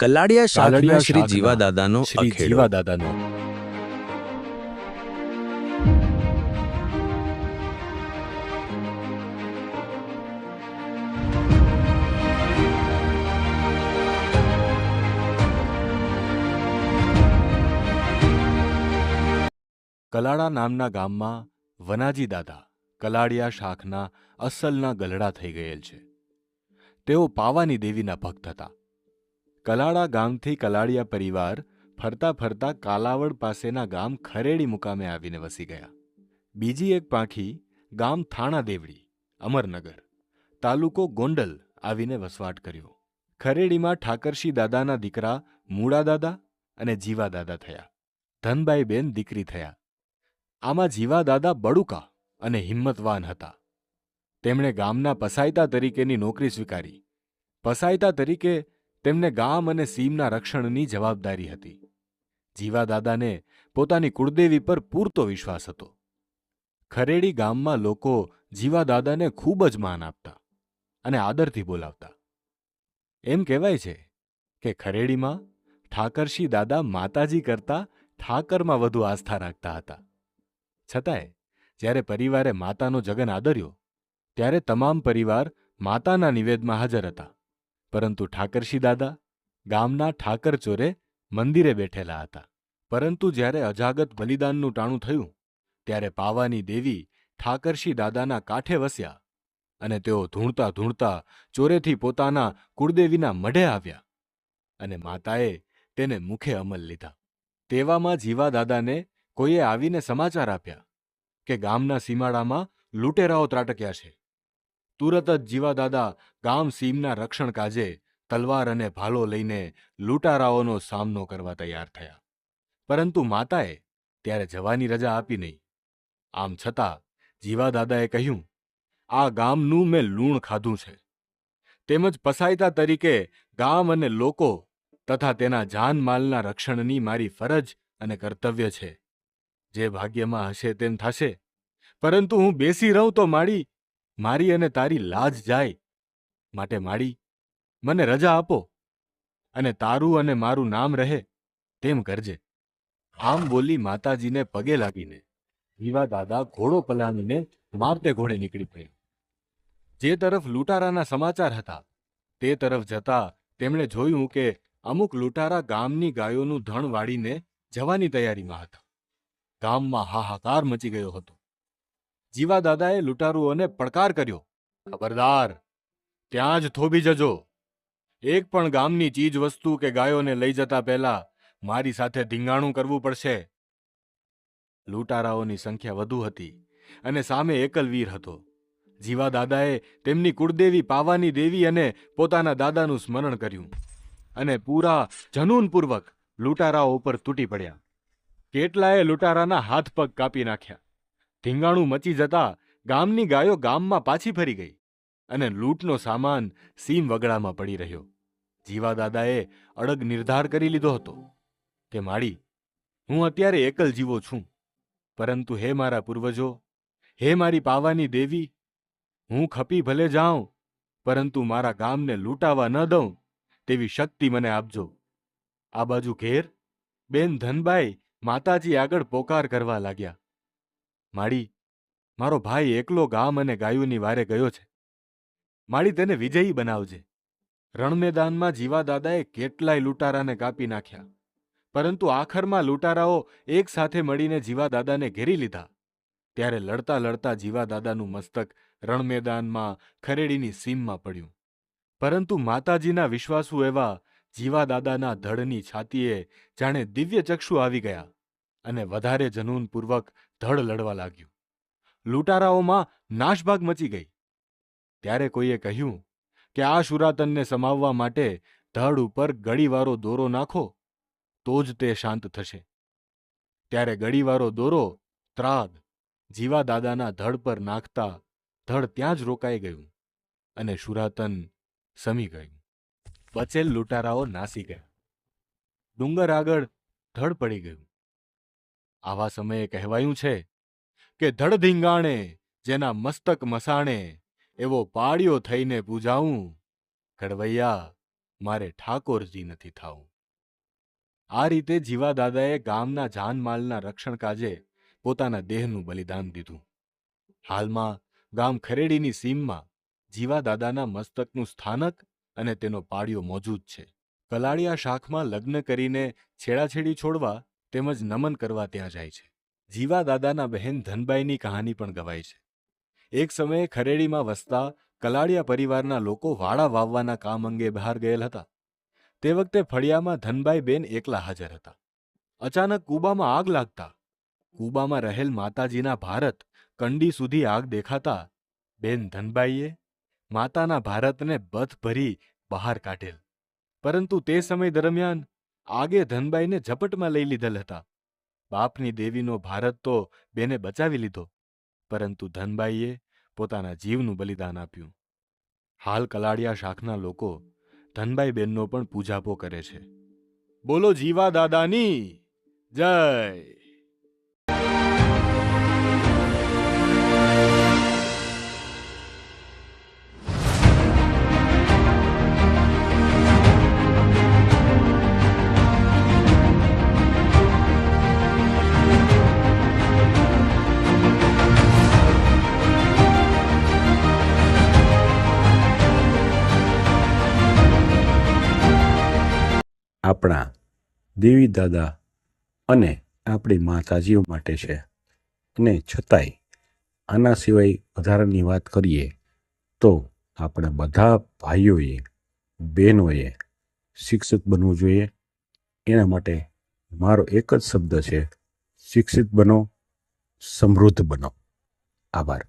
કલાડિયા શાખના શ્રી શાખના જીવા દાદાનો શ્રી અખેડો. જીવા દાદાનો કલાડા નામના ગામમાં વનાજી દાદા કલાડિયા શાખના અસલના ગલડા થઈ ગયેલ છે. તેઓ પાવાની દેવીના ભક્ત હતા. કલાડા ગામથી કલાડિયા પરિવાર ફરતા ફરતા કાલાવડ પાસેના ગામ ખરેડી મુકામે આવીને વસી ગયા. બીજી એક પાંખી ગામ થાણા દેવડી અમરનગર, તાલુકો ગોંડલ આવીને વસવાટ કર્યો. ખરેડીમાં ઠાકરશી દાદાના દીકરા મૂળા દાદા અને જીવા દાદા થયા. ધનબાઈબેન દીકરી થયા. આમાં જીવા દાદા બડુકા અને હિંમતવાન હતા. તેમણે ગામના પસાયતા તરીકેની નોકરી સ્વીકારી. પસાયતા તરીકે તેમને ગામ અને સીમના રક્ષણની જવાબદારી હતી. જીવા દાદાને પોતાની કુળદેવી પર પૂરતો વિશ્વાસ હતો. ખરેડી ગામમાં લોકો જીવાદાદાને ખૂબ જ માન આપતા અને આદરથી બોલાવતા. એમ કહેવાય છે કે ખરેડીમાં ઠાકરશી દાદા માતાજી કરતા ઠાકરમાં વધુ આસ્થા રાખતા હતા. છતાંય, જ્યારે પરિવારે માતાનો જગન આદર્યો, ત્યારે તમામ પરિવાર માતાના નિવેદમાં હાજર હતા. પરંતુ ઠાકરશી દાદા ગામના ઠાકર ચોરે મંદિરે બેઠેલા હતા. પરંતુ જ્યારે અજાગત બલિદાનનું ટાણું થયું, ત્યારે પાવાની દેવી ઠાકરશી દાદાના કાંઠે વસ્યા અને તેઓ ધૂણતા ધૂણતા ચોરેથી પોતાના કુળદેવીના મઢે આવ્યા અને માતાએ તેને મુખે અમલ લીધા. તેવામાં જીવા દાદાને કોઈએ આવીને સમાચાર આપ્યા કે ગામના સીમાડામાં લૂંટેરાઓ ત્રાટક્યા છે. તુરત જ જીવાદાદા ગામ સીમના રક્ષણ કાજે તલવાર અને ભાલો લઈને લૂંટારાઓનો સામનો કરવા તૈયાર થયા. પરંતુ માતાએ ત્યારે જવાની રજા આપી નહીં. આમ છતાં જીવાદાદાએ કહ્યું, આ ગામનું મેં લૂણ ખાધું છે. તેમજ પસાયતા તરીકે ગામ અને લોકો તથા તેના જાનમાલના રક્ષણની મારી ફરજ અને કર્તવ્ય છે. જે ભાગ્યમાં હશે તેમ થશે. પરંતુ હું બેસી રહું તો માડી મારી અને તારી લાજ જાય માટે માડી મને રજા આપો અને તારું અને મારું નામ રહે તેમ કરજે. આમ બોલી માતાજીને પગે લાગીને વિવા દાદા ઘોડો પલાણીને મારતે ઘોડે નીકળી પડ્યા. જે તરફ લૂંટારાના સમાચાર હતા તે તરફ જતા તેમણે જોયું કે અમુક લૂંટારા ગામની ગાયોનું ધણ વાળીને જવાની તૈયારીમાં હતા. ગામમાં હાહાકાર મચી ગયો હતો. જીવા દાદાએ લૂંટારુઓને પડકાર કર્યો. ખબરદાર, ત્યાં જ થોભી જજો. એક પણ ગામની ચીજ વસ્તુ કે ગાયોને લઈ જતા પહેલા મારી સાથે ધીંગાણું કરવું પડશે. લૂંટારાઓની સંખ્યા વધુ હતી અને સામે એકલ વીર હતો. જીવા દાદાએ તેમની કુળદેવી પાવાની દેવી અને પોતાના દાદાનું સ્મરણ કર્યું અને પૂરા જનૂનપૂર્વક લૂંટારાઓ ઉપર તૂટી પડ્યા. કેટલાએ લૂંટારાના હાથ પગ કાપી નાખ્યા? ધીંગાણું મચી જતા ગામની ગાયો ગામમાં પાછી ફરી ગઈ અને લૂંટનો સામાન સીમ વગડામાં પડી રહ્યો. જીવા દાદાએ અડગ નિર્ધાર કરી લીધો હતો કે માળી હું અત્યારે એકલ જીવો છું. પરંતુ હે મારા પૂર્વજો, હે મારી પાવાની દેવી, હું ખપી ભલે જાઉં, પરંતુ મારા ગામને લૂંટાવા ન દઉં તેવી શક્તિ મને આપજો. આ બાજુ ઘેર બેન ધનબાઈ માતાજી આગળ પોકાર કરવા લાગ્યા. માડી મારો ભાઈ એકલો ગામ અને ગાયુની વારે ગયો છે. માળી તેને વિજયી બનાવજે. રણમેદાનમાં જીવા દાદાએ કેટલાય લૂંટારાને કાપી નાખ્યા, પરંતુ આખરમાં લૂંટારાઓ એક સાથે મળીને જીવાદાદાને ઘેરી લીધા. ત્યારે લડતા લડતા જીવા દાદાનું મસ્તક રણમેદાનમાં ખરેડીની સીમમાં પડ્યું. પરંતુ માતાજીના વિશ્વાસુ એવા જીવા દાદાના ધડની છાતીએ જાણે દિવ્ય ચક્ષુ આવી ગયા અને વધારે જનૂનપૂર્વક ધડ લડવા લાગ્યું. લૂંટારાઓમાં નાશભાગ મચી ગઈ. ત્યારે કોઈએ કહ્યું કે આ શુરાતનને સમાવવા માટે ધડ ઉપર ગળીવારો દોરો નાખો, તો જ તે શાંત થશે. ત્યારે ગળીવારો દોરો ત્રાદ જીવાદાદાના ધડ પર નાખતા ધડ ત્યાં જ રોકાઈ ગયું અને શુરાતન સમી ગયું. બચેલ લૂંટારાઓ નાસી ગયા. ડુંગર આગળ ધડ પડી ગયું. આવા સમયે કહેવાયું છે કે ધડધીંગાણે, જેના મસ્તક મસાણે, એવો પાડ્યો થઈને પૂજાવું. કડવૈયા મારે ઠાકોરજી નથી થાવું. આ રીતે જીવાદાદાએ ગામના જાનમાલના રક્ષણ કાજે પોતાના દેહનું બલિદાન દીધું. હાલમાં ગામ ખરેડીની સીમમાં જીવાદાદાના મસ્તકનું સ્થાનક અને તેનો પાળિયો મોજૂદ છે. કલાળિયા શાખમાં લગ્ન કરીને છેડાછેડી છોડવા તેમજ નમન કરવા ત્યાં જાય છે. જીવા દાદાના બહેન ધનબાઈની કહાની પણ ગવાય છે. એક સમયે ખરેડીમાં વસતા કલાળિયા પરિવારના લોકો વાડા વાવવાના કામ અંગે બહાર ગયેલ હતા. તે વખતે ફળિયામાં ધનબાઈ બેન એકલા હાજર હતા. અચાનક કૂબામાં આગ લાગતા. કૂબામાં રહેલ માતાજીના ભારત કંડી સુધી આગ દેખાતા બેન ધનબાઈએ માતાના ભારતને બથ ભરી બહાર કાઢેલ. પરંતુ તે સમય દરમિયાન આગે ધનબાઈને ઝપટમાં લઈ લીધેલ હતા. બાપની દેવીનો ભારત તો બેને બચાવી લીધો, પરંતુ ધનબાઈએ પોતાના જીવનું બલિદાન આપ્યું. હાલ કલાડિયા શાખના લોકો ધનબાઈ બેનનો પણ પૂજાપો કરે છે. બોલો જીવા દાદાની જય! આપણા દેવી દાદા અને આપણી માતાજીઓ માટે છે. અને છતાંય આના સિવાય વધારાની વાત કરીએ તો આપણે બધા ભાઈઓએ, બહેનોએ શિક્ષિત બનવું જોઈએ. એના માટે મારો એક જ શબ્દ છે, શિક્ષિત બનો, સમૃદ્ધ બનો. આભાર.